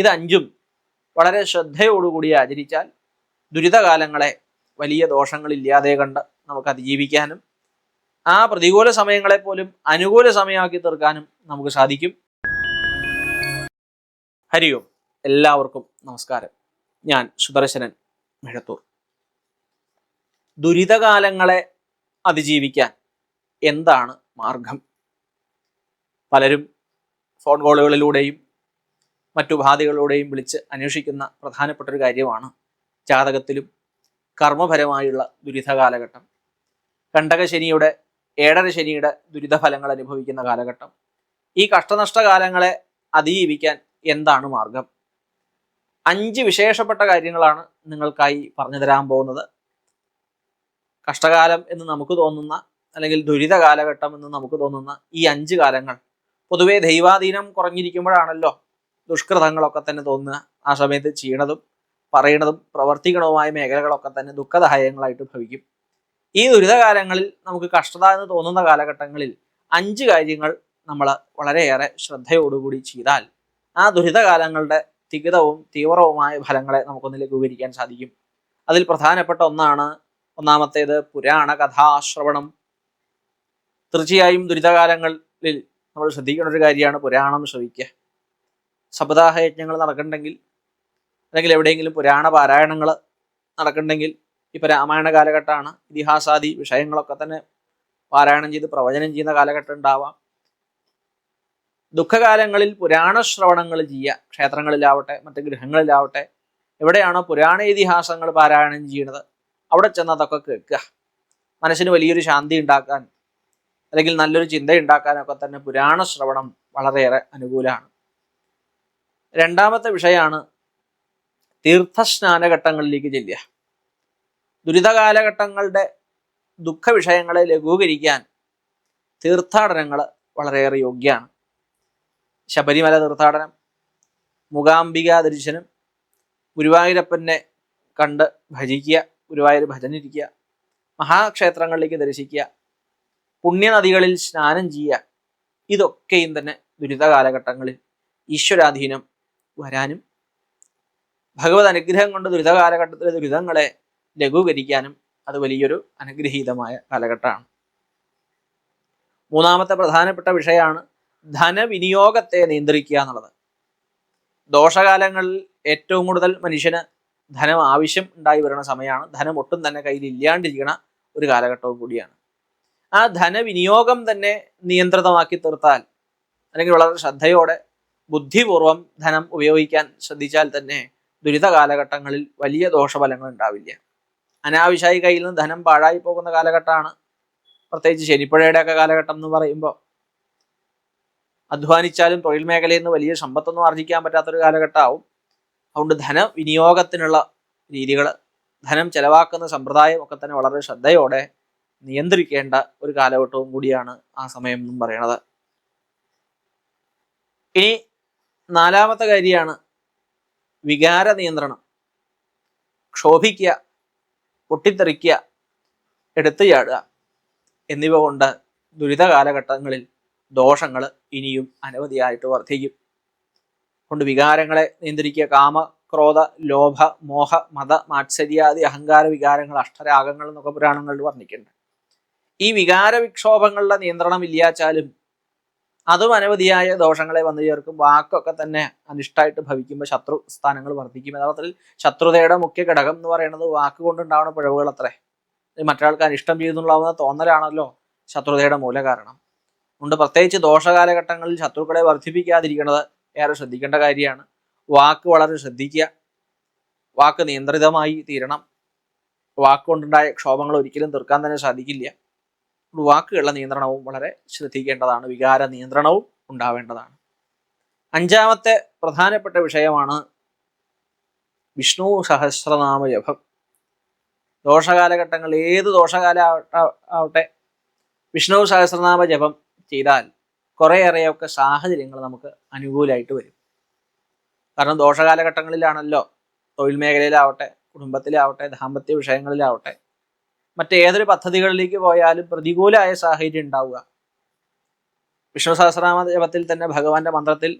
ഇതഞ്ചും വളരെ ശ്രദ്ധയോടുകൂടി ആചരിച്ചാൽ ദുരിതകാലങ്ങളെ വലിയ ദോഷങ്ങളില്ലാതെ കണ്ട് നമുക്ക് അതിജീവിക്കാനും ആ പ്രതികൂല സമയങ്ങളെ പോലും അനുകൂല സമയമാക്കി തീർക്കാനും നമുക്ക് സാധിക്കും. ഹരി ഓം എല്ലാവർക്കും നമസ്കാരം. ഞാൻ സുദർശനൻ മെഴത്തൂർ. ദുരിതകാലങ്ങളെ അതിജീവിക്കാൻ എന്താണ് മാർഗം? പലരും ഫോൺ കോളുകളിലൂടെയും മറ്റു ബാധകളിലൂടെയും വിളിച്ച് അന്വേഷിക്കുന്ന പ്രധാനപ്പെട്ട ഒരു കാര്യമാണ് ജാതകത്തിലും കർമ്മപരമായുള്ള ദുരിത കാലഘട്ടം. കണ്ടകശനിയുടെ ഏഴര ശനിയുടെ ദുരിതഫലങ്ങൾ അനുഭവിക്കുന്ന കാലഘട്ടം. ഈ കഷ്ടനഷ്ട കാലങ്ങളെ അതിജീവിക്കാൻ എന്താണ് മാർഗം? അഞ്ച് വിശേഷപ്പെട്ട കാര്യങ്ങളാണ് നിങ്ങൾക്കായി പറഞ്ഞു തരാൻ പോകുന്നത്. കഷ്ടകാലം എന്ന് നമുക്ക് തോന്നുന്ന അല്ലെങ്കിൽ ദുരിത കാലഘട്ടം എന്ന് നമുക്ക് തോന്നുന്ന ഈ അഞ്ച് കാലങ്ങൾ പൊതുവെ ദൈവാധീനം കുറഞ്ഞിരിക്കുമ്പോഴാണല്ലോ ദുഷ്കൃതങ്ങളൊക്കെ തന്നെ തോന്നുക. ആ സമയത്ത് ചെയ്യണതും പറയണതും പ്രവർത്തിക്കണതുമായ മേഖലകളൊക്കെ തന്നെ ദുഃഖദായകങ്ങളായിട്ട് ഭവിക്കും. ഈ ദുരിതകാലങ്ങളിൽ നമുക്ക് കഷ്ടത എന്ന് തോന്നുന്ന കാലഘട്ടങ്ങളിൽ അഞ്ച് കാര്യങ്ങൾ നമ്മൾ വളരെയേറെ ശ്രദ്ധയോടുകൂടി ചെയ്താൽ ആ ദുരിതകാലങ്ങളുടെ തികിതവും തീവ്രവുമായ ഫലങ്ങളെ നമുക്കൊന്ന് ലഘൂകരിക്കാൻ സാധിക്കും. അതിൽ പ്രധാനപ്പെട്ട ഒന്നാണ് ഒന്നാമത്തേത് പുരാണ കഥാശ്രവണം. തീർച്ചയായും ദുരിതകാലങ്ങളിൽ നമ്മൾ ശ്രദ്ധിക്കേണ്ട ഒരു കാര്യമാണ് പുരാണം ശ്രവിക്കുക. സപ്താഹ നടക്കണ്ടെങ്കിൽ അല്ലെങ്കിൽ എവിടെയെങ്കിലും പുരാണ പാരായണങ്ങൾ നടക്കണ്ടെങ്കിൽ ഇപ്പം രാമായണ കാലഘട്ടമാണ്. ഇതിഹാസാദി വിഷയങ്ങളൊക്കെ തന്നെ പാരായണം ചെയ്ത് പ്രവചനം ചെയ്യുന്ന കാലഘട്ടം ഉണ്ടാവാം. ദുഃഖകാലങ്ങളിൽ പുരാണ ശ്രവണങ്ങൾ ചെയ്യുക ക്ഷേത്രങ്ങളിലാവട്ടെ മറ്റ് ഗൃഹങ്ങളിലാവട്ടെ എവിടെയാണോ പുരാണ ഇതിഹാസങ്ങൾ പാരായണം ചെയ്യുന്നത് അവിടെ ചെന്ന് അതൊക്കെ കേൾക്കുക. മനസ്സിന് വലിയൊരു ശാന്തി ഉണ്ടാക്കാൻ അല്ലെങ്കിൽ നല്ലൊരു ചിന്ത ഉണ്ടാക്കാനൊക്കെ തന്നെ പുരാണ ശ്രവണം വളരെയേറെ അനുകൂലമാണ്. രണ്ടാമത്തെ വിഷയമാണ് തീർത്ഥസ്നാനഘട്ടങ്ങളിലേക്ക് ചെല്ലുക. ദുരിതകാലഘട്ടങ്ങളുടെ ദുഃഖ വിഷയങ്ങളെ ലഘൂകരിക്കാൻ തീർത്ഥാടനങ്ങൾ വളരെയേറെ യോഗ്യമാണ്. ശബരിമല തീർത്ഥാടനം മൂകാംബിക ദർശനം ഗുരുവായൂരപ്പനെ കണ്ട് ഭജിക്കുക ഗുരുവായൂർ ഭജനിരിക്കുക മഹാക്ഷേത്രങ്ങളിലേക്ക് ദർശിക്കുക പുണ്യനദികളിൽ സ്നാനം ചെയ്യുക ഇതൊക്കെയും തന്നെ ദുരിത കാലഘട്ടങ്ങളിൽ ഈശ്വരാധീനം വരാനും ഭഗവത് അനുഗ്രഹം കൊണ്ട് ദുരിത കാലഘട്ടത്തിലെ ദുരിതങ്ങളെ ലഘൂകരിക്കാനും അത് വലിയൊരു അനുഗ്രഹീതമായ കാലഘട്ടമാണ്. മൂന്നാമത്തെ പ്രധാനപ്പെട്ട വിഷയമാണ് ധനവിനിയോഗത്തെ നിയന്ത്രിക്കുക എന്നുള്ളത്. ദോഷകാലങ്ങളിൽ ഏറ്റവും കൂടുതൽ മനുഷ്യന് ധനം ആവശ്യം ഉണ്ടായി വരുന്ന സമയമാണ്. ധനം ഒട്ടും തന്നെ കയ്യിൽ ഇല്ലാണ്ടിരിക്കണ ഒരു കാലഘട്ടവും കൂടിയാണ്. ആ ധനവിനിയോഗം തന്നെ നിയന്ത്രിതമാക്കി തീർത്താൽ അല്ലെങ്കിൽ വളരെ ശ്രദ്ധയോടെ ബുദ്ധിപൂർവം ധനം ഉപയോഗിക്കാൻ ശ്രദ്ധിച്ചാൽ തന്നെ ദുരിത കാലഘട്ടങ്ങളിൽ വലിയ ദോഷഫലങ്ങൾ ഉണ്ടാവില്ല. അനാവശ്യമായി കയ്യിൽ നിന്ന് ധനം പാഴായി പോകുന്ന കാലഘട്ടമാണ്. പ്രത്യേകിച്ച് ശനിപ്പുഴയുടെയൊക്കെ കാലഘട്ടം എന്ന് പറയുമ്പോൾ അധ്വാനിച്ചാലും തൊഴിൽ മേഖലയിൽ നിന്ന് വലിയ സമ്പത്തൊന്നും ആർജിക്കാൻ പറ്റാത്തൊരു കാലഘട്ടമാവും. അതുകൊണ്ട് ധനവിനിയോഗത്തിനുള്ള രീതികൾ ധനം ചെലവാക്കുന്ന സമ്പ്രദായം ഒക്കെ തന്നെ വളരെ ശ്രദ്ധയോടെ നിയന്ത്രിക്കേണ്ട ഒരു കാലഘട്ടവും കൂടിയാണ് ആ സമയം എന്നും പറയണത് ഇനി നാലാമത്തെ കാര്യമാണ് വികാര നിയന്ത്രണം. ക്ഷോഭിക്കുക പൊട്ടിത്തെറിക്കുക എടുത്തു ചാടുക എന്നിവ കൊണ്ട് ദുരിത കാലഘട്ടങ്ങളിൽ ദോഷങ്ങൾ ഇനിയും അനവധിയായിട്ട് വർദ്ധിക്കും. കൊണ്ട് വികാരങ്ങളെ നിയന്ത്രിക്കുക കാമ ക്രോധ ലോഭ മോഹ മത മാത്സര്യാദി അഹങ്കാര വികാരങ്ങൾ അഷ്ടരാഗങ്ങൾ എന്നൊക്കെ പുരാണങ്ങളിൽ വർണിക്കുന്നുണ്ട്. ഈ വികാര വിക്ഷോഭങ്ങളുടെ നിയന്ത്രണം ഇല്ലാച്ചാലും അതും അനവധിയായ ദോഷങ്ങളെ വന്നു ചേർക്കും. വാക്കൊക്കെ തന്നെ അനിഷ്ടമായിട്ട് ഭവിക്കുമ്പോൾ ശത്രു സ്ഥാനങ്ങൾ വർദ്ധിക്കും. യഥാർത്ഥത്തിൽ ശത്രുതയുടെ മുഖ്യ ഘടകം എന്ന് പറയുന്നത് വാക്ക് കൊണ്ടുണ്ടാവുന്ന പിഴവുകൾ അത്രേ. മറ്റൊരാൾക്ക് അനിഷ്ടം ചെയ്തെന്നുള്ളാവുന്ന തോന്നലാണല്ലോ ശത്രുതയുടെ മൂല കാരണം അതുകൊണ്ട് പ്രത്യേകിച്ച് ദോഷകാലഘട്ടങ്ങളിൽ ശത്രുക്കളെ വർദ്ധിപ്പിക്കാതിരിക്കുന്നത് ഏറെ ശ്രദ്ധിക്കേണ്ട കാര്യമാണ്. വാക്ക് വളരെ ശ്രദ്ധിക്കുക. വാക്ക് നിയന്ത്രിതമായി തീരണം. വാക്കുകൊണ്ടുണ്ടായ ക്ഷോഭങ്ങൾ ഒരിക്കലും തീർക്കാൻ തന്നെ സാധിക്കില്ല. വാക്കുകളുടെ നിയന്ത്രണവും വളരെ ശ്രദ്ധിക്കേണ്ടതാണ് വികാര നിയന്ത്രണവും ഉണ്ടാവേണ്ടതാണ്. അഞ്ചാമത്തെ പ്രധാനപ്പെട്ട വിഷയമാണ് വിഷ്ണു സഹസ്രനാമ ജപം. ദോഷകാലഘട്ടങ്ങൾ ഏത് ദോഷകാല ആവട്ട- വിഷ്ണു സഹസ്രനാമ ജപം ചെയ്താൽ കുറേയേറെയൊക്കെ സാഹചര്യങ്ങൾ നമുക്ക് അനുകൂലമായിട്ട് വരും. കാരണം ദോഷകാലഘട്ടങ്ങളിലാണല്ലോ തൊഴിൽ മേഖലയിലാവട്ടെ കുടുംബത്തിലാവട്ടെ ദാമ്പത്യ വിഷയങ്ങളിലാവട്ടെ മറ്റേതൊരു പദ്ധതികളിലേക്ക് പോയാലും പ്രതികൂലമായ സാഹചര്യം ഉണ്ടാവുക. വിഷ്ണു സഹസ്രനാമ ജപത്തിൽ തന്നെ ഭഗവാന്റെ മന്ത്രത്തിൽ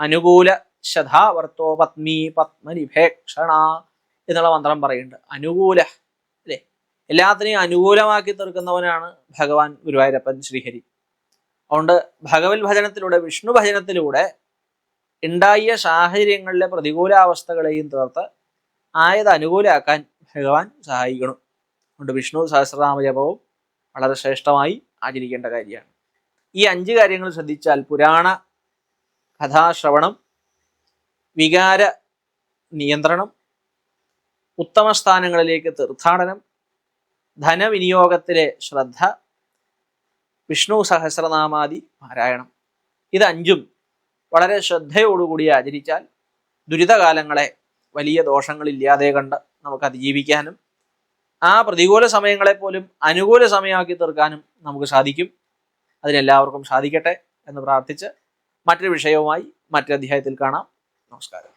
അനുകൂല ശതാവർത്തോ പത്മി പത്മനിഭേക്ഷണ എന്നുള്ള മന്ത്രം പറയുന്നുണ്ട്. അനുകൂല അല്ലേ? എല്ലാത്തിനെയും അനുകൂലമാക്കി തീർക്കുന്നവനാണ് ഭഗവാൻ ഗുരുവായൂരപ്പൻ ശ്രീഹരി. അതുകൊണ്ട് ഭഗവത് ഭജനത്തിലൂടെ വിഷ്ണു ഭജനത്തിലൂടെ ഉണ്ടായ സാഹചര്യങ്ങളിലെ പ്രതികൂലാവസ്ഥകളെയും തീർത്ത് ആയത് അനുകൂലമാക്കാൻ ഭഗവാൻ സഹായിക്കണം. അതുകൊണ്ട് വിഷ്ണു സഹസ്രനാമ ജപവും വളരെ ശ്രേഷ്ഠമായി ആചരിക്കേണ്ട കാര്യമാണ്. ഈ അഞ്ച് കാര്യങ്ങൾ ശ്രദ്ധിച്ചാൽ പുരാണ കഥാശ്രവണം വികാര നിയന്ത്രണം ഉത്തമ സ്ഥാനങ്ങളിലേക്ക് തീർത്ഥാടനം ധനവിനിയോഗത്തിലെ ശ്രദ്ധ വിഷ്ണു സഹസ്രനാമാദി പാരായണം. ഇത് അഞ്ചും വളരെ ശ്രദ്ധയോടുകൂടി ആചരിച്ചാൽ ദുരിതകാലങ്ങളെ വലിയ ദോഷങ്ങളില്ലാതെ കണ്ട് നമുക്ക് അതിജീവിക്കാനും ആ പ്രതികൂല സമയങ്ങളെ പോലും അനുകൂല സമയമാക്കി തീർക്കാനും നമുക്ക് സാധിക്കും. അതിനെല്ലാവർക്കും സാധിക്കട്ടെ എന്ന് പ്രാർത്ഥിച്ച് മറ്റൊരു വിഷയവുമായി മറ്റൊരു അധ്യായത്തിൽ കാണാം. നമസ്കാരം.